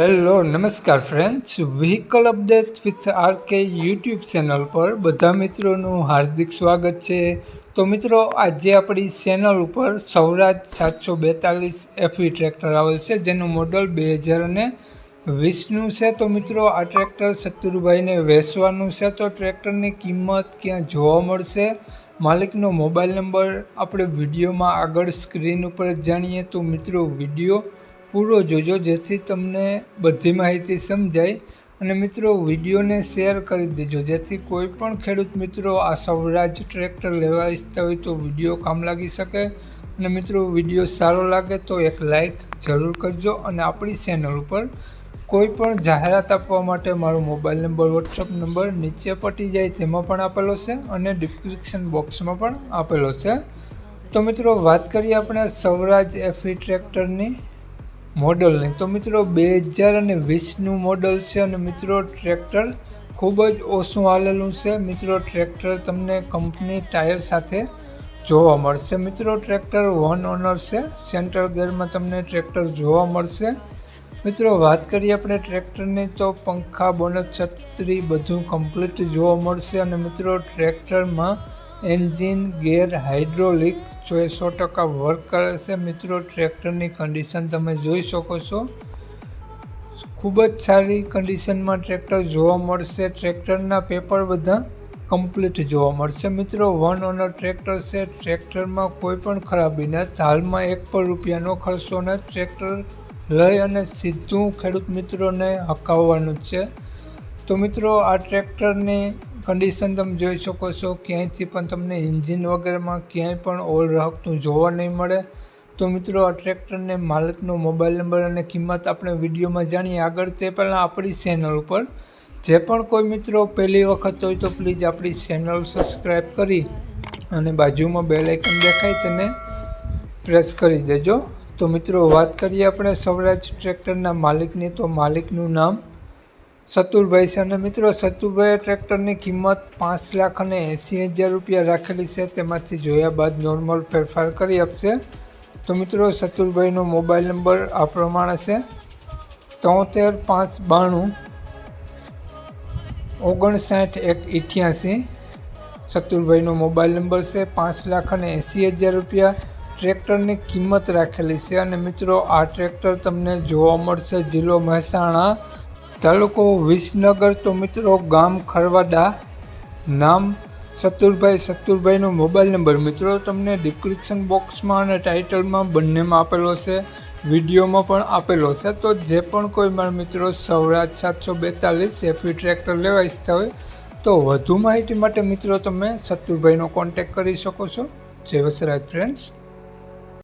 Hello નમસ્કાર friends vehicle update with R K YouTube channel પર બધા મિત્રોનું હાર્દિક સ્વાગત છે. તો મિત્રો, આજે આપણી ચેનલ ઉપર સૌરાજ સાતસો બેતાલીસ એફી ટ્રેક્ટર આવેલ છે, જેનું મોડલ બે હજાર અને વીસનું છે. તો મિત્રો, આ ટ્રેક્ટર શત્રુભાઈને વેચવાનું છે. તો ટ્રેક્ટરની કિંમત ક્યાં જોવા મળશે? માલિકનો મોબાઈલ નંબર આપણે વિડીયોમાં આગળ સ્ક્રીન ઉપર જાણીએ. તો મિત્રો, વીડિયો પૂરો જોજો, જેથી તમને બધી માહિતી સમજાય. અને મિત્રો, વિડીયોને શેર કરી દેજો, જેથી કોઈ પણ ખેડૂત મિત્રો આ સૌરાજ ટ્રેક્ટર લેવા ઈચ્છતા હોય તો વીડિયો કામ લાગી શકે. અને મિત્રો, વીડિયો સારો લાગે તો એક લાઈક જરૂર કરજો અને આપણી ચેનલ ઉપર કોઈ પણ જાહેરાત આપવા માટે મારો મોબાઈલ નંબર, વોટ્સઅપ નંબર નીચે પટી જાય તેમાં પણ આપેલો છે અને ડિસ્ક્રિપ્શન બોક્સમાં પણ આપેલો છે. તો મિત્રો, વાત કરીએ આપણે સૌરાજ એફી ટ્રેક્ટરની. મોડલની તો મિત્રો બે હજાર અને વીસનું મોડલ છે અને મિત્રો, ટ્રેક્ટર ખૂબ જ ઓછું હાલેલું છે. મિત્રો, ટ્રેક્ટર તમને કંપની ટાયર સાથે જોવા મળશે. મિત્રો, ટ્રેક્ટર વન ઓનર છે. સેન્ટર ગેરમાં તમને ટ્રેક્ટર જોવા મળશે. મિત્રો, વાત કરીએ આપણે ટ્રેક્ટરની, તો પંખા, બોનટ, છત્રી બધું કમ્પ્લીટ જોવા મળશે. અને મિત્રો, ટ્રેક્ટરમાં એન્જિન, ગેર, હાઇડ્રોલિક જો એ સો ટકા વર્ક કરે છે, મિત્રો ટ્રેક્ટરની કન્ડિશન તમે જોઈ શકો છો. ખૂબ જ સારી કન્ડિશનમાં ટ્રેક્ટર જોવા મળશે. ટ્રેક્ટરના પેપર બધા કમ્પ્લીટ જોવા મળશે. મિત્રો વન ઓનર ટ્રેક્ટર છે. ટ્રેક્ટરમાં કોઈ પણ ખરાબી નથી હાલમાં એક પણ રૂપિયાનો ખર્ચો નથી ટ્રેક્ટર લઈ અને સીધું ખેડૂત મિત્રોને હકાવવાનું છે. તો મિત્રો, આ ટ્રેક્ટરની કન્ડિશન તમે જોઈ શકો છો, ક્યાંયથી પણ તમને એન્જિન વગેરેમાં ક્યાંય પણ ઓલ રહકતું જોવા નહીં મળે. તો મિત્રો, આ ટ્રેક્ટરને માલિકનો મોબાઈલ નંબર અને કિંમત આપણે વિડીયોમાં જાણીએ. આગળ તે પહેલાં આપણી ચેનલ ઉપર જે પણ કોઈ મિત્રો પહેલી વખત હોય તો પ્લીઝ આપણી ચેનલ સબસ્ક્રાઈબ કરી અને બાજુમાં બે લાઇકન દેખાય તેને પ્રેસ કરી દેજો. તો મિત્રો, વાત કરીએ આપણે સ્વરાજ ટ્રેક્ટરના માલિકની. તો માલિકનું નામ સતુરભાઈ છે અને મિત્રો સતુરભાઈએ ટ્રેક્ટરની કિંમત પાંચ લાખ અને એંસી હજાર રૂપિયા રાખેલી છે. તેમાંથી જોયા બાદ નોર્મલ ફેરફાર કરી આપશે. તો મિત્રો સતુરભાઈનો મોબાઈલ નંબર આ પ્રમાણે છે. તોતેર પાંચ બાણું ઓગણસાઠ એક અઠ્યાસી સતુરભાઈનો મોબાઈલ નંબર છે પાંચ લાખ અને એંસી હજાર રૂપિયા. ટ્રેક્ટરની કિંમત રાખેલી છે અને મિત્રો, આ ટ્રેક્ટર તમને જોવા મળશે જિલ્લો મહેસાણા. તાલુકો વિસનગર તો મિત્રો ગામ ખરવાડા, નામ સતુરભાઈ સતુરભાઈનો મોબાઈલ નંબર. મિત્રો, તમને ડિસ્ક્રિપ્શન બોક્સમાં અને ટાઇટલમાં બંનેમાં આપેલો છે, વિડીયોમાં પણ આપેલો છે. તો જે પણ કોઈ મારા મિત્રો સૌરાજ સાતસો બેતાલીસ એફી ટ્રેક્ટર લેવા ઈચ્છતા હોય, તો વધુ માહિતી માટે મિત્રો તમે સતુરભાઈનો કોન્ટેક કરી શકો છો. જય વસરાજ ફ્રેન્ડ્સ